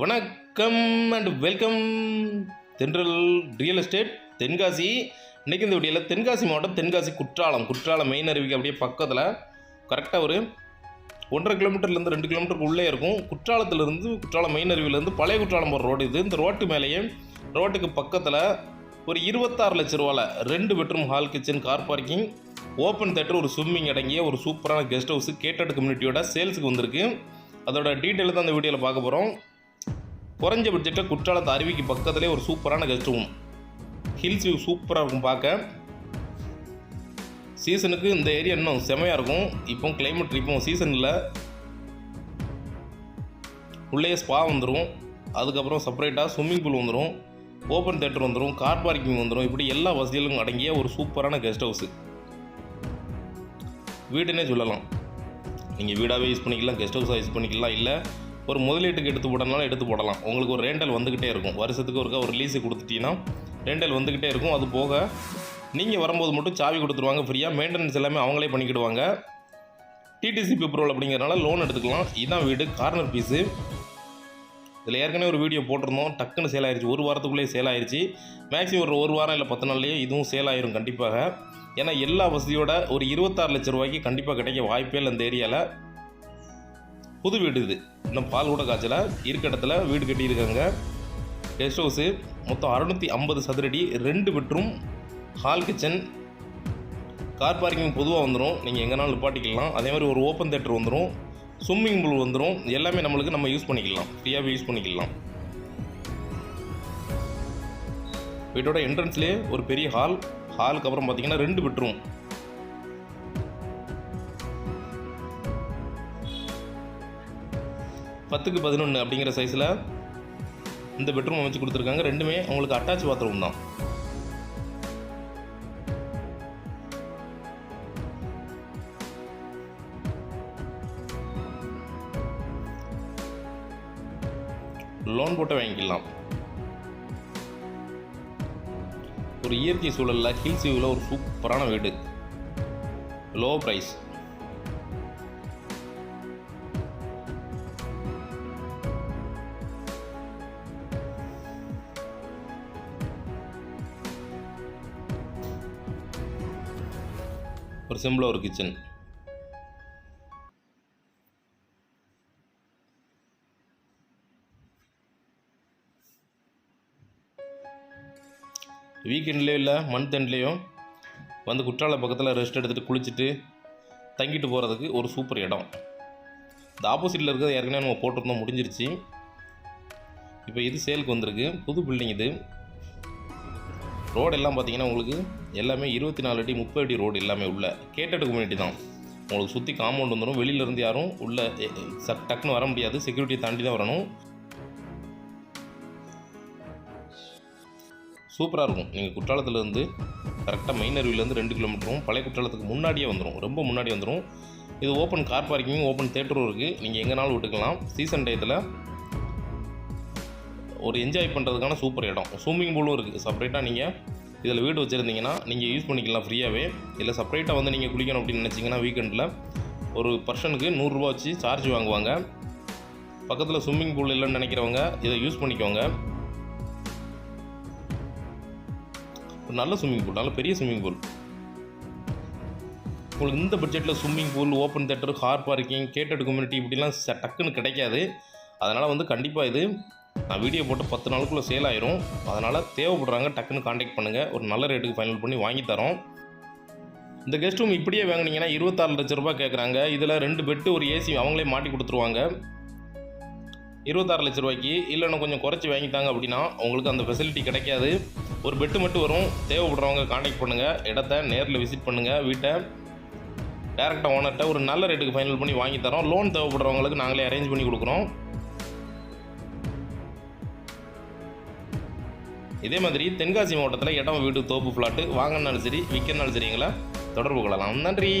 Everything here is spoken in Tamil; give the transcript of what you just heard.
வணக்கம் and welcome Thendral real estate Tenkasi. இன்றைக்கி இந்த வீடியோவில் தென்காசி மாவட்டம் தென்காசி குற்றாலம். குற்றாலம் மெயின் அருவிக்கு அப்படியே பக்கத்தில் கரெக்டாக ஒரு ஒன்றரை கிலோமீட்டர்லேருந்து ரெண்டு கிலோமீட்டருக்கு உள்ளே இருக்கும். குற்றாலத்துலேருந்து குற்றாலம் மெயின் அருவியிலேருந்து பழைய குற்றாலம் போகிற ரோடு இது. இந்த ரோட்டு மேலேயே ரோட்டுக்கு பக்கத்தில் ஒரு இருபத்தாறு லட்ச ரூபாவில் ரெண்டு bedroom hall kitchen car parking open theatre ஒரு ஸ்விம்மிங் அடங்கிய ஒரு சூப்பரான கெஸ்ட் ஹவுஸ் கேட்டட் கம்யூனிட்டியோட சேல்ஸுக்கு வந்திருக்கு. அதோட டீட்டெயில் தான் அந்த வீடியோவில் பார்க்க போகிறோம் குறைஞ்ச பட்ஜெட்டில் குற்றாலத்து அருவிக்கு பக்கத்துலேயே ஒரு சூப்பரான கெஸ்ட் ரூம் ஹில்ஸ் வியூ சூப்பராக இருக்கும் பார்க்க. சீசனுக்கு இந்த ஏரியா இன்னும் செமையாக இருக்கும். இப்போ கிளைமேட் இப்போ சீசன் இல்லை. உள்ளே ஸ்பா வந்துடும் அதுக்கப்புறம் செப்பரேட்டாக ஸ்விம்மிங் பூல் வந்துடும் ஓப்பன் தேட்டர் வந்துடும் கார் பார்க்கிங் வந்துடும் இப்படி எல்லா வசதிகளும் அடங்கிய ஒரு சூப்பரான கெஸ்ட் ஹவுஸு வீடுன்னே சொல்லலாம். நீங்கள் வீடாகவே யூஸ் பண்ணிக்கலாம். கெஸ்ட் ஹவுஸாக யூஸ் பண்ணிக்கலாம். இல்லை ஒரு முதலீட்டுக்கு எடுத்து போடனாலும் எடுத்து போடலாம். உங்களுக்கு ஒரு ரேண்டல் வந்துக்கிட்டே இருக்கும். வருஷத்துக்கு ஒருக்கா ஒரு லீஸு கொடுத்துட்டீங்கன்னா ரேண்டல் வந்துக்கிட்டே இருக்கும். அது போக நீங்கள் வரும்போது மட்டும் சாவி கொடுத்துருவாங்க ஃப்ரீயாக மெயின்டெனன்ஸ் எல்லாமே அவங்களே பண்ணிக்கிடுவாங்க. டிடிசி பேப்பரோல் அப்படிங்கிறனால லோன் எடுத்துக்கலாம். இதான் வீடு கார்னர் பீஸு இதில் ஏற்கனவே ஒரு வீடியோ போட்டிருந்தோம். டக்குன்னு சேல் ஆயிடுச்சு ஒரு வாரத்துக்குள்ளேயே சேல் ஆயிடுச்சு மேக்ஸிமம் ஒரு ஒரு வாரம் இல்லை பத்து நாள்லேயே இதுவும் சேல் ஆயிரும் கண்டிப்பாக. ஏன்னா எல்லா வசதியோட ஒரு இருபத்தாறு லட்ச ரூபாய்க்கு கண்டிப்பாக கிடைக்க வாய்ப்பே இல்லை இந்த ஏரியாவில் புது வீடு இது. இன்னும் பால் கூட காய்ச்சல. இருக்க இடத்துல வீடு கட்டியிருக்காங்க. கெஸ்ட் ஹவுஸு மொத்தம் அறுநூற்றி ஐம்பது சதுரடி ரெண்டு bedroom hall kitchen car parking பொதுவாக வந்துடும் நீங்கள் எங்கேனாலும் நிப்பாட்டிக்கலாம். அதே மாதிரி ஒரு ஓப்பன் தேட்டர் வந்துடும் ஸ்விம்மிங் பூல் வந்துடும் எல்லாமே நம்மளுக்கு நம்ம யூஸ் பண்ணிக்கலாம். ஃப்ரீயாகவே யூஸ் பண்ணிக்கலாம். வீட்டோட என்ட்ரன்ஸ்லேயே ஒரு பெரிய ஹால் ஹாலுக்கு அப்புறம் பார்த்தீங்கன்னா ரெண்டு பெட்ரூம் பத்துக்கு பதினொன்று அப்படிங்கிற சைஸில் இந்த பெட்ரூம் அமைச்சு கொடுத்துருக்காங்க. ரெண்டுமே உங்களுக்கு அட்டாச் பாத்ரூம் தான். லோன் போட்டு வாங்கிக்கலாம். ஒரு இயற்கை சூழலில் ஹில்ஸ் வியூவில் ஒரு சூப்பரான வீடு. லோ ப்ரைஸ் ஒரு சிம்பிளாக ஒரு கிச்சன் வீக்கெண்ட்லேயோ இல்லை மந்த் எண்ட்லேயும் வந்து குற்றால பக்கத்தில் ரெஸ்ட் எடுத்துகிட்டு குளிச்சுட்டு தங்கிட்டு போகிறதுக்கு ஒரு சூப்பர் இடம். இந்த ஆப்போசிட்டில் இருக்கிறது ஏற்கனவே நம்ம போட்டிருந்தோம் முடிஞ்சிருச்சு. இப்போ இது சேலுக்கு வந்திருக்கு. புது பில்டிங் இது. ரோடு எல்லாம் பார்த்தீங்கன்னா உங்களுக்கு எல்லாமே இருபத்தி நாலு அடி முப்பது அடி ரோடு எல்லாமே உள்ள. கேட்டட் கம்யூனிட்டி தான். உங்களுக்கு சுற்றி காம்பவுண்ட் வந்துடும் வெளியிலேருந்து யாரும் உள்ளே ச- டக்குன்னு வர முடியாது. செக்யூரிட்டியை தாண்டி தான் வரணும். சூப்பராக இருக்கும். நீங்கள் குற்றாலத்துலேருந்து கரெக்டாக மெயின் அருவிலேருந்து ரெண்டு கிலோமீட்டரும் பழைய குற்றாலத்துக்கு முன்னாடியே வந்துடும் ரொம்ப முன்னாடி வந்துடும் இது ஓப்பன் கார் பார்க்கிங் ஓப்பன் தேட்டரும் இருக்குது நீங்கள் எங்கேனாலும் விட்டுக்கலாம். சீசன் டயத்தில் ஒரு என்ஜாய் பண்ணுறதுக்கான சூப்பர் இடம். ஸ்விம்மிங் பூலும் இருக்குது. செப்பரேட்டாக நீங்கள் இதில் வீடு வச்சுருந்தீங்கன்னா நீங்கள் யூஸ் பண்ணிக்கலாம் ஃப்ரீயாகவே இல்லை செப்பரேட்டாக வந்து நீங்கள் குளிக்கணும் அப்படின்னு நினச்சிங்கன்னா வீக்கெண்டில் ஒரு பர்சனுக்கு நூறுரூவா வச்சு சார்ஜ் வாங்குவாங்க. பக்கத்தில் ஸ்விம்மிங் பூல் இல்லைன்னு நினைக்கிறவங்க இதை யூஸ் பண்ணிக்கோங்க. ஒரு நல்ல ஸ்விம்மிங் பூல் நல்ல பெரிய ஸ்விம்மிங் பூல் உங்களுக்கு இந்த பட்ஜெட்டில் swimming pool open theatre car parking gated community இப்படிலாம் டக்குன்னு கிடைக்காது. அதனால் வந்து கண்டிப்பாக இது நான் வீடியோ போட்டு பத்து நாளுக்குள்ளே சேல் ஆயிரும். அதனால் தேவைப்படுறாங்க டக்குன்னு காண்டாக்ட் பண்ணுங்கள் ஒரு நல்ல ரேட்டுக்கு ஃபைனல் பண்ணி வாங்கி தரோம். இந்த கெஸ்ட் ரூம் இப்படியே வாங்குனீங்கன்னா இருபத்தாறு லட்ச ரூபா கேட்குறாங்க இதில் ரெண்டு பெட்டு ஒரு ஏசி அவங்களே மாட்டி கொடுத்துருவாங்க. இருபத்தாறு லட்ச ரூபாய்க்கு இல்லைன்னா கொஞ்சம் குறைச்சி வாங்கிட்டாங்க அப்படின்னா உங்களுக்கு அந்த ஃபெசிலிட்டி கிடைக்காது. ஒரு பெட்டு மட்டும் வரும். தேவைப்படுறவங்க காண்டாக்ட் பண்ணுங்கள் இடத்த நேரில் விசிட் பண்ணுங்கள் வீட்டை டேரெக்டாக ஓனர்கிட்ட ஒரு நல்ல ரேட்டுக்கு ஃபைனல் பண்ணி வாங்கி தரோம். லோன் தேவைப்படுறவங்களுக்கு நாங்களே அரேஞ்ச் பண்ணி கொடுக்குறோம். இதே மாதிரி தென்காசி மாவட்டத்தில் இடம் வீடு தோப்பு ஃப்ளாட்டு வாங்கினாலும் சரி விற்கிறனாலும் சரிங்களா தொடர்பு கொள்ளலாம். நன்றி.